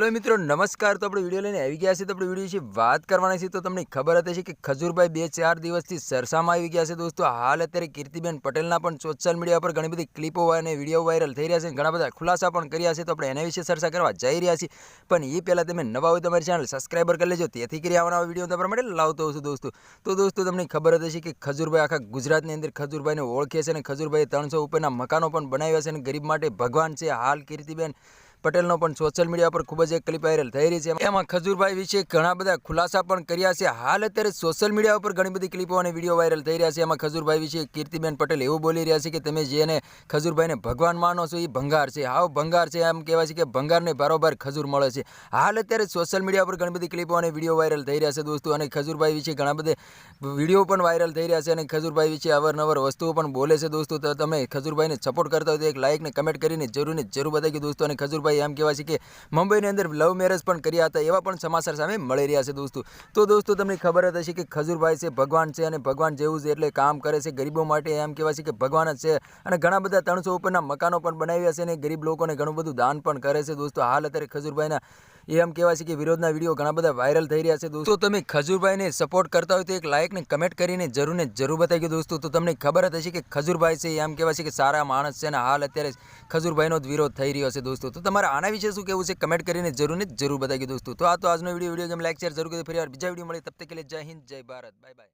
Hello મિત્રો, નમસ્કાર. તો આપણે વીડિયો લઈને આવી ગયા છે તો આપણે વીડિયો વિશે વાત કરવાના છે તો તમને ખબર હતી કે ખજૂરભાઈ બે ચાર દિવસથી સરસામાં આવી ગયા છે. દોસ્તો, હાલ અત્યારે કીર્તિબેન પટેલના પણ સોશિયલ મીડિયા પર ઘણી બધી ક્લિપો અને વીડિયો વાયરલ થઈ રહ્યા છે. ઘણા બધા ખુલાસા પણ કર્યા છે. તો આપણે એના વિશે ચર્ચા કરવા જઈ રહ્યા છીએ. પણ એ પહેલાં તમે નવા હોય તમારી ચેનલ સબસ્ક્રાઈબર કરી લેજો. તેથી કરી આવવાના વીડિયો તમારા માટે લાવતો છું, દોસ્તો. તો દોસ્તો, તમને ખબર હતી છે કે ખજૂરભાઈ આખા ગુજરાતની અંદર ખજૂરભાઈને ઓળખે છે અને ખજૂરભાઈ ત્રણસો ઉપરના મકાનો પણ બનાવ્યા છે અને ગરીબ માટે ભગવાન છે. હાલ કીર્તિબેન પટેલનો પણ સોશિયલ મીડિયા પર ખૂબ જ એક ક્લિપ વાયરલ થઈ રહી છે. એમાં ખજૂરભાઈ વિશે ઘણા બધા ખુલાસા પણ કર્યા છે. હાલ અત્યારે સોશિયલ મીડિયા ઉપર ઘણી બધી ક્લિપો અને વીડિયો વાયરલ થઈ રહ્યા છે. એમાં ખજૂરભાઈ વિશે કીર્તિબેન પટેલ એવું બોલી રહ્યા છે કે તમે જેને ખજૂરભાઈને ભગવાન માનો છો એ ભંગાર છે. હાવ ભંગાર છે. એમ કહેવાય છે કે ભંગારને બારોબાર ખજૂર મળે છે. હાલ અત્યારે સોશિયલ મીડિયા પર ઘણી બધી ક્લિપો અને વીડિયો વાયરલ થઈ રહ્યા છે દોસ્તો. અને ખજૂરભાઈ વિશે ઘણા બધા વીડિયો પણ વાયરલ થઈ રહ્યા છે અને ખજૂરભાઈ વિશે અવારનવાર વસ્તુઓ પણ બોલે છે દોસ્તો. તો તમે ખજૂરભાઈને સપોર્ટ કરતા હોય તો એક લાઇક ને કમેન્ટ કરીને જરૂર ને જરૂર બતાવી દોસ્તો. અને ખજૂરભાઈ એમ કહેવાય છે કે મુંબઈની અંદર લવ મેરેજ પણ કર્યા હતા, એવા પણ સમાચાર સામે મળી રહ્યા છે દોસ્તો. તો દોસ્તો, તમને ખબર જ હશે કે ખજૂરભાઈ છે, ભગવાન છે અને ભગવાન જેવું છે એટલે કામ કરે છે ગરીબો માટે એમ કહેવાય છે કે ભગવાન જ છે. અને ઘણા બધા ત્રણસો ઉપરના મકાનો પણ બનાવ્યા છે અને ગરીબ લોકોને ઘણું બધું દાન પણ કરે છે દોસ્તો. હાલ અત્યારે ખજૂરભાઈના એ એમ કહેવાય છે કે વિરોધના વીડિયો ઘણા બધા વાયરલ થઈ રહ્યા છે દોસ્તો. તમે ખજૂરભાઈને સપોર્ટ કરતા હોય તો એક લાઇકને કમેન્ટ કરીને જરૂર ને જરૂર બતાવી ગયો દોસ્તો. તો તમને ખબર જ હશે કે ખજૂરભાઈ છે એમ કહેવાય છે કે સારા માણસ છે અને હાલ અત્યારે ખજૂરભાઈનો જ વિરોધ થઈ રહ્યો છે દોસ્તો. તો તમારે આના વિશે શું કહેવું છે કમેન્ટ કરીને જરૂર ને જરૂર બતાવી ગયો દોસ્તો. તો આ તો આજનો video video game like share જરૂર કરી ફરી વાર બીજા વીડિયો મળે તબ તક લે જય હિન્દ, જય ભારત. Bye bye